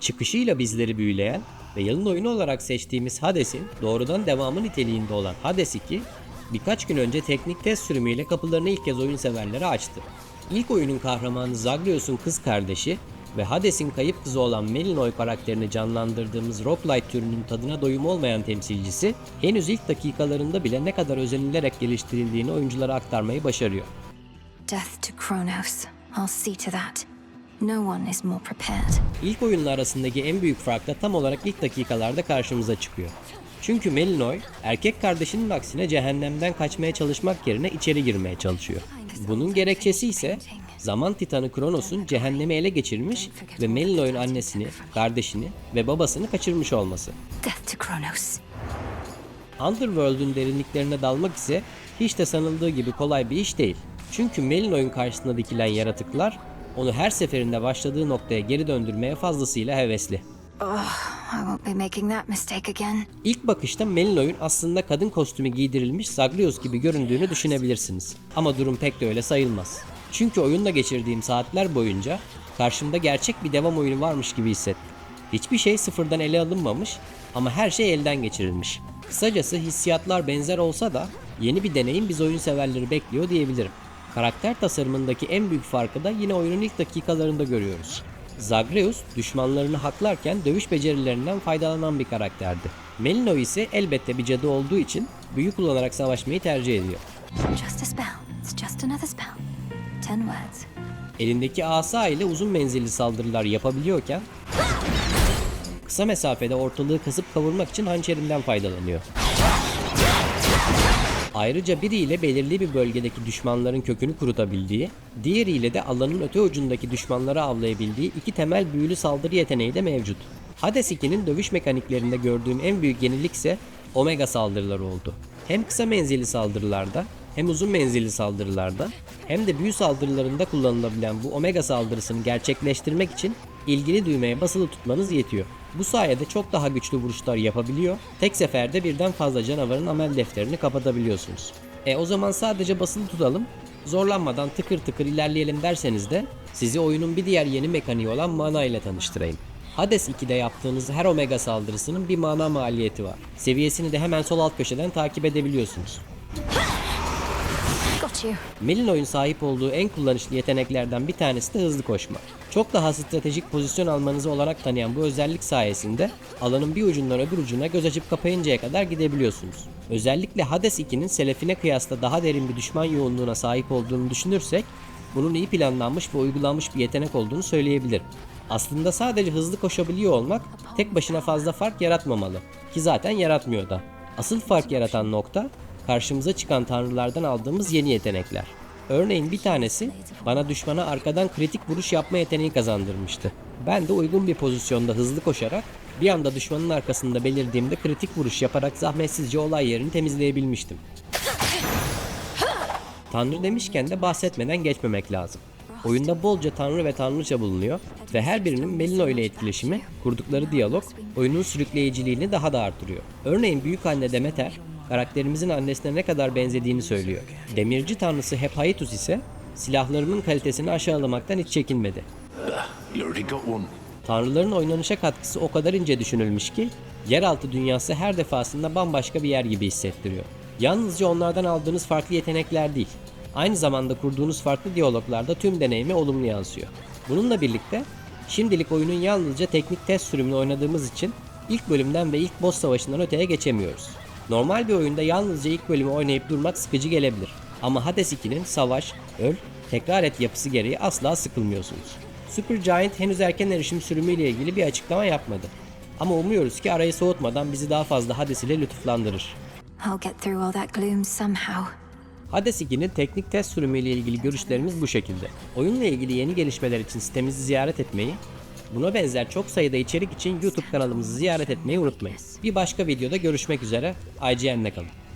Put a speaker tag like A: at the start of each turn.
A: Çıkışıyla bizleri büyüleyen ve yılın oyunu olarak seçtiğimiz Hades'in doğrudan devamı niteliğinde olan Hades 2, birkaç gün önce teknik test sürümüyle kapılarını ilk kez oyun severlere açtı. İlk oyunun kahramanı Zagreus'un kız kardeşi ve Hades'in kayıp kızı olan Melinoy karakterini canlandırdığımız roguelite türünün tadına doyum olmayan temsilcisi, henüz ilk dakikalarında bile ne kadar özenilerek geliştirildiğini oyunculara aktarmayı başarıyor.
B: Death to Kronos. I'll see to that. No one is more prepared.
A: İlk oyunla arasındaki en büyük fark da tam olarak ilk dakikalarda karşımıza çıkıyor. Çünkü Melinoy, erkek kardeşinin aksine cehennemden kaçmaya çalışmak yerine içeri girmeye çalışıyor. Bunun gerekçesi ise zaman titanı Kronos'un cehennemi ele geçirmiş ve Melinoy'un annesini, kardeşini ve babasını kaçırmış olması.
B: Death to Kronos.
A: Underworld'ün derinliklerine dalmak ise hiç de sanıldığı gibi kolay bir iş değil. Çünkü Melinoy'un karşısına dikilen yaratıklar onu her seferinde başladığı noktaya geri döndürmeye fazlasıyla hevesli.
B: Again.
A: İlk bakışta Melinoy'un aslında kadın kostümü giydirilmiş Zagreus gibi göründüğünü düşünebilirsiniz. Ama durum pek de öyle sayılmaz. Çünkü oyunla geçirdiğim saatler boyunca karşımda gerçek bir devam oyunu varmış gibi hissettim. Hiçbir şey sıfırdan ele alınmamış ama her şey elden geçirilmiş. Kısacası hissiyatlar benzer olsa da yeni bir deneyim biz oyun severleri bekliyor diyebilirim. Karakter tasarımındaki en büyük farkı da yine oyunun ilk dakikalarında görüyoruz. Zagreus düşmanlarını haklarken dövüş becerilerinden faydalanan bir karakterdi. Melinoy ise elbette bir cadı olduğu için büyü kullanarak savaşmayı tercih ediyor.
B: Just a spell. It's just another spell. Ten words.
A: Elindeki asa ile uzun menzilli saldırılar yapabiliyorken kısa mesafede ortalığı kasıp kavurmak için hançerinden faydalanıyor. Ayrıca biriyle belirli bir bölgedeki düşmanların kökünü kurutabildiği, diğeriyle de alanın öte ucundaki düşmanları avlayabildiği iki temel büyülü saldırı yeteneği de mevcut. Hades 2'nin dövüş mekaniklerinde gördüğüm en büyük yenilik ise Omega saldırıları oldu. Hem kısa menzilli saldırılarda hem uzun menzilli saldırılarda hem de büyü saldırılarında kullanılabilen bu Omega saldırısını gerçekleştirmek için ilgili düğmeye basılı tutmanız yetiyor. Bu sayede çok daha güçlü vuruşlar yapabiliyor, tek seferde birden fazla canavarın amel defterini kapatabiliyorsunuz. E o zaman sadece basılı tutalım, zorlanmadan tıkır tıkır ilerleyelim derseniz de sizi oyunun bir diğer yeni mekaniği olan mana ile tanıştırayım. Hades 2'de yaptığınız her omega saldırısının bir mana maliyeti var. Seviyesini de hemen sol alt köşeden takip edebiliyorsunuz.
B: Got you.
A: Melinoy'un sahip olduğu en kullanışlı yeteneklerden bir tanesi de hızlı koşma. Çok daha stratejik pozisyon almanızı olanak tanıyan bu özellik sayesinde alanın bir ucundan öbür ucuna göz açıp kapayıncaya kadar gidebiliyorsunuz. Özellikle Hades 2'nin Selefine kıyasla daha derin bir düşman yoğunluğuna sahip olduğunu düşünürsek bunun iyi planlanmış ve uygulanmış bir yetenek olduğunu söyleyebilirim. Aslında sadece hızlı koşabiliyor olmak tek başına fazla fark yaratmamalı ki zaten yaratmıyor da. Asıl fark yaratan nokta karşımıza çıkan tanrılardan aldığımız yeni yetenekler. Örneğin bir tanesi bana düşmana arkadan kritik vuruş yapma yeteneği kazandırmıştı. Ben de uygun bir pozisyonda hızlı koşarak bir anda düşmanın arkasında belirdiğimde kritik vuruş yaparak zahmetsizce olay yerini temizleyebilmiştim. Tanrı demişken de bahsetmeden geçmemek lazım. Oyunda bolca tanrı ve tanrıça bulunuyor ve her birinin Melino ile etkileşimi, kurdukları diyalog oyunun sürükleyiciliğini daha da artırıyor. Örneğin büyük anne Demeter, karakterimizin annesine ne kadar benzediğini söylüyor. Demirci tanrısı Hephaestus ise silahlarımın kalitesini aşağılamaktan hiç çekinmedi. Tanrıların oynanışa katkısı o kadar ince düşünülmüş ki yeraltı dünyası her defasında bambaşka bir yer gibi hissettiriyor. Yalnızca onlardan aldığınız farklı yetenekler değil, aynı zamanda kurduğunuz farklı diyaloglarda tüm deneyime olumlu yansıyor. Bununla birlikte şimdilik oyunun yalnızca teknik test sürümünü oynadığımız için ilk bölümden ve ilk boss savaşından öteye geçemiyoruz. Normal bir oyunda yalnızca ilk bölümü oynayıp durmak sıkıcı gelebilir. Ama Hades 2'nin savaş, öl, tekrar et yapısı gereği asla sıkılmıyorsunuz. Supergiant henüz erken erişim sürümüyle ilgili bir açıklama yapmadı. Ama umuyoruz ki arayı soğutmadan bizi daha fazla Hades ile lütuflandırır. Hades 2'nin teknik test sürümüyle ilgili görüşlerimiz bu şekilde. Oyunla ilgili yeni gelişmeler için sitemizi ziyaret etmeyi, buna benzer çok sayıda içerik için YouTube kanalımızı ziyaret etmeyi unutmayın. Bir başka videoda görüşmek üzere, IGN'le kalın.